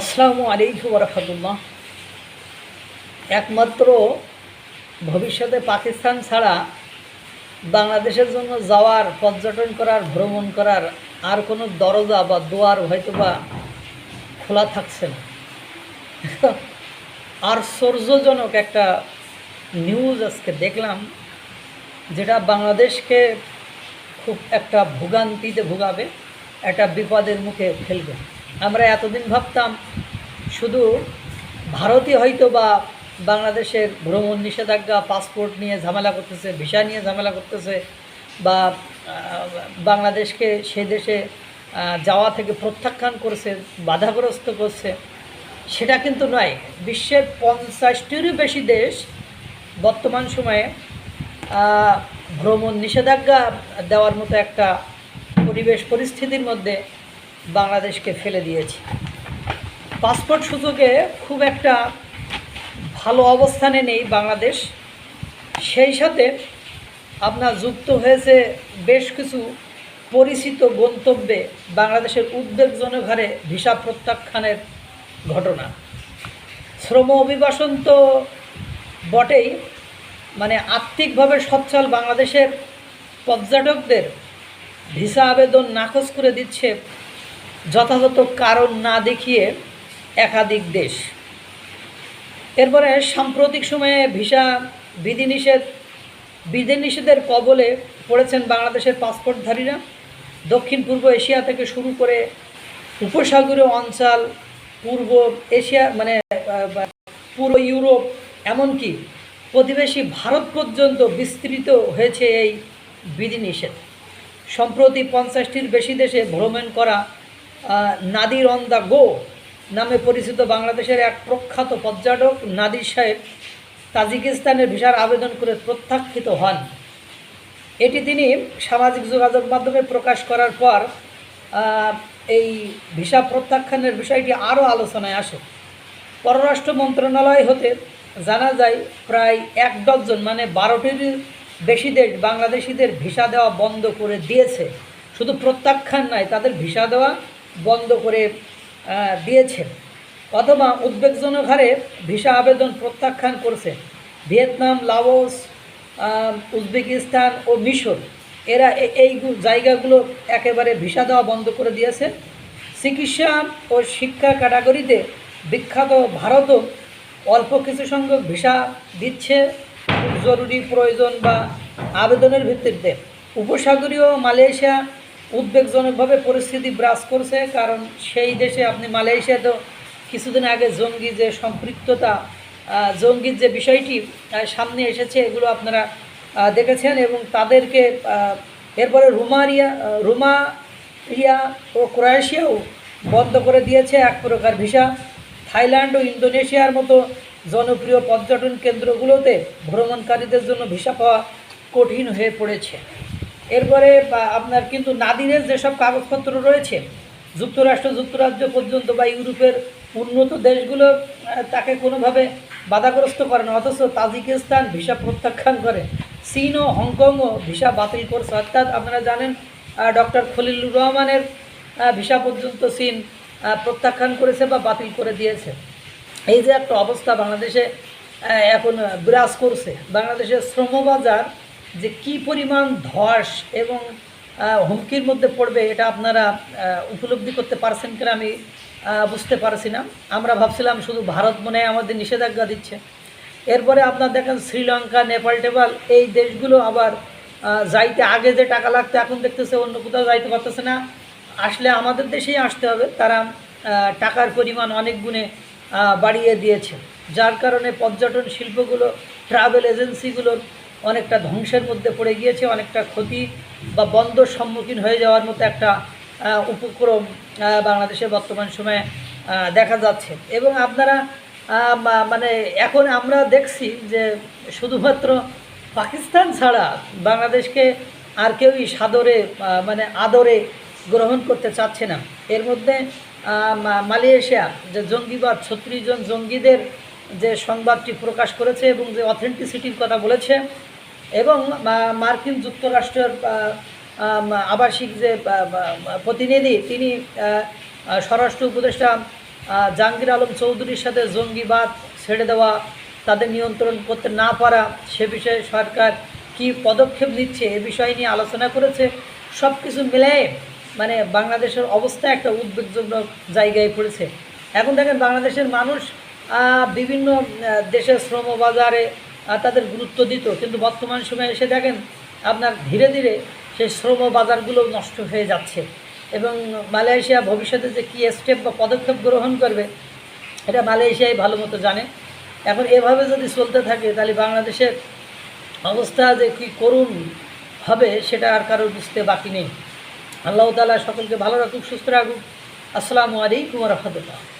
আসসালামু আলাইকুম রহমতুল্লাহ। একমাত্র ভবিষ্যতে পাকিস্তান ছাড়া বাংলাদেশের জন্য যাওয়ার, পর্যটন করার, ভ্রমণ করার আর কোনো দরজা বা দুয়ার হয়তো বা খোলা থাকছে না। আর সৌর্যজনক একটা নিউজ আজকে দেখলাম, যেটা বাংলাদেশকে খুব একটা ভোগান্তিতে ভোগাবে, একটা বিপদের মুখে ফেলবে। আমরা এতদিন ভাবতাম, শুধু ভারতই হয়তো বা বাংলাদেশের ভ্রমণ নিষেধাজ্ঞা, পাসপোর্ট নিয়ে ঝামেলা করতেছে, ভিসা নিয়ে ঝামেলা করতেছে, বা বাংলাদেশকে সে দেশে যাওয়া থেকে প্রত্যাখ্যান করছে, বাধাগ্রস্ত করছে, সেটা কিন্তু নয়। বিশ্বের পঞ্চাশটিরও বেশি দেশ বর্তমান সময়ে ভ্রমণ নিষেধাজ্ঞা দেওয়ার মতো একটা পরিবেশ, পরিস্থিতির মধ্যে বাংলাদেশকে ফেলে দিয়েছে। পাসপোর্ট সূচকে খুব একটা ভালো অবস্থানে নেই বাংলাদেশ। সেই সাথে আপনার যুক্ত হয়েছে বেশ কিছু পরিচিত গন্তব্যে বাংলাদেশের উদ্বেগজনক হারে ভিসা প্রত্যাখ্যানের ঘটনা। শ্রম অভিবাসন তো বটেই মানে আর্থিকভাবে সচ্ছল বাংলাদেশের পর্যটকদের ভিসা আবেদন নাকচ করে দিচ্ছে যথাযথ কারণ না দেখিয়ে একাধিক দেশ। এরপরে সাম্প্রতিক সময়ে ভিসা, বিধিনিষেধ, বিধিনিষেধের কবলে পড়েছেন বাংলাদেশের পাসপোর্টধারীরা। দক্ষিণ পূর্ব এশিয়া থেকে শুরু করে উপসাগরীয় অঞ্চল, পূর্ব এশিয়া মানে পূর্ব ইউরোপ, এমনকি প্রতিবেশী ভারত পর্যন্ত বিস্তৃত হয়েছে এই বিধিনিষেধ। সম্প্রতি পঞ্চাশটির বেশি দেশে ভ্রমণ করা নাদির অন দ্য গো নামে পরিচিত বাংলাদেশের এক প্রখ্যাত পর্যটক নাদির সাহেব তাজিকিস্তানের ভিসার আবেদন করে প্রত্যাখ্যিত হন। এটি তিনি সামাজিক যোগাযোগ মাধ্যমে প্রকাশ করার পর এই ভিসা প্রত্যাখ্যানের বিষয়টি আরও আলোচনায় আসে। পররাষ্ট্র মন্ত্রণালয় হতে জানা যায়, প্রায় এক ডজন মানে বারোটির বেশি দেশ বাংলাদেশিদের ভিসা দেওয়া বন্ধ করে দিয়েছে। শুধু প্রত্যাখ্যান নয় তাদের ভিসা দেওয়া বন্ধ করে দিয়েছে অথবা উদ্বেগজনক হারে ভিসা আবেদন প্রত্যাখ্যান করছে। ভিয়েতনাম, লাওস উজবেকিস্তান ও মিশর, এরা এই জায়গাগুলো একেবারে ভিসা দেওয়া বন্ধ করে দিয়েছে। চিকিৎসা ও শিক্ষা ক্যাটাগরিতে বিখ্যাত ভারতও অল্প কিছু সংখ্যক ভিসা দিচ্ছে। জরুরি প্রয়োজন বা আবেদনের ভিত্তিতে। উপসাগরীয় মালয়েশিয়া উদ্বেগজনকভাবে পরিস্থিতি ব্রাস করছে, কারণ সেই দেশে আপনি মালয়েশিয়া তো কিছুদিন আগে জঙ্গি যে সম্পৃক্ততা জঙ্গির যে বিষয়টি সামনে এসেছে, এগুলো আপনারা দেখেছেন এবং তাদেরকে এরপরে রুমারিয়া রুমারিয়া ও ক্রোয়েশিয়াও বন্ধ করে দিয়েছে এক প্রকার ভিসা। থাইল্যান্ড ও ইন্দোনেশিয়ার মতো জনপ্রিয় পর্যটন কেন্দ্রগুলোতে ভ্রমণকারীদের জন্য ভিসা পাওয়া কঠিন হয়ে পড়েছে। এরপরে আপনার কিন্তু নাদিরের যেসব কাগজপত্র রয়েছে, যুক্তরাষ্ট্র, যুক্তরাজ্য পর্যন্ত বা ইউরোপের উন্নত দেশগুলো তাকে কোনোভাবে বাধাগ্রস্ত করে না। অথচ তাজিকিস্তান ভিসা প্রত্যাখ্যান করে, চীন ও হংকংও ভিসা বাতিল করছে। অর্থাৎ আপনারা জানেন ডক্টর খলিলুর রহমানের ভিসা পর্যন্ত চীন প্রত্যাখ্যান করেছে বা বাতিল করে দিয়েছে। এই যে একটা অবস্থা বাংলাদেশে এখন বিরাজ করছে। বাংলাদেশের শ্রমবাজার যে কি পরিমাণ ধস এবং হুমকির মধ্যে পড়বে এটা আপনারা উপলব্ধি করতে পারছেন কিনা আমি বুঝতে পারছি না। আমরা ভাবছিলাম শুধু ভারত মনে আমাদের নিষেধাজ্ঞা দিচ্ছে। এরপরে আপনার দেখেন শ্রীলঙ্কা, নেপাল টেপাল, এই দেশগুলো আবার যাইতে আগে যে টাকা লাগতো এখন দেখতেছে অন্য কোথাও যাইতে পারতেছে না। আসলে আমাদের দেশেই আসতে হবে। তারা টাকার পরিমাণ অনেক গুণে বাড়িয়ে দিয়েছে। যার কারণে পর্যটন শিল্পগুলো ট্রাভেল এজেন্সিগুলোর অনেকটা ধ্বংসের মধ্যে পড়ে গিয়েছে, অনেকটা ক্ষতি বা বন্ধর সম্মুখীন হয়ে যাওয়ার মতো একটা উপক্রম বাংলাদেশের বর্তমান সময়ে দেখা যাচ্ছে। এবং আপনারা মানে এখন আমরা দেখছি যে শুধুমাত্র পাকিস্তান ছাড়া বাংলাদেশকে আর কেউই সাদরে মানে আদরে গ্রহণ করতে চাচ্ছে না। এর মধ্যে মালয়েশিয়া, যে জঙ্গিবাদ, ছত্রিশ জন জঙ্গিদের যে সংবাদটি প্রকাশ করেছে এবং যে অথেন্টিসিটির কথা বলেছে এবং মার্কিন যুক্তরাষ্ট্রের আবাসিক যে প্রতিনিধি, তিনি স্বরাষ্ট্র উপদেষ্টা জাহাঙ্গীর আলম চৌধুরীর সাথে জঙ্গিবাদ ছেড়ে দেওয়া, তাদের নিয়ন্ত্রণ করতে না পারা, সে বিষয়ে সরকার কি পদক্ষেপ নিচ্ছে, এ বিষয় নিয়ে আলোচনা করেছে সব কিছু মিলিয়ে মানে বাংলাদেশের অবস্থা একটা উদ্বেগজনক জায়গায় পড়েছে। এখন দেখেন বাংলাদেশের মানুষ বিভিন্ন দেশের শ্রম বাজারে তাদের গুরুত্ব দিত। কিন্তু বর্তমান সময়ে এসে দেখেন, আপনার ধীরে ধীরে সেই শ্রম বাজারগুলো নষ্ট হয়ে যাচ্ছে। এবং মালয়েশিয়া ভবিষ্যতে যে কী স্টেপ বা পদক্ষেপ গ্রহণ করবে, এটা মালয়েশিয়াই ভালো মতো জানে। এখন এভাবে যদি চলতে থাকে, তাহলে বাংলাদেশের অবস্থা যে কী করুন হবে, সেটা আর কারোর বুঝতে বাকি নেই। আল্লাহ তালা সকলকে ভালো রাখুক, সুস্থ রাখুক। আসসালামু আলাইকুম রহমতুল্লাহ।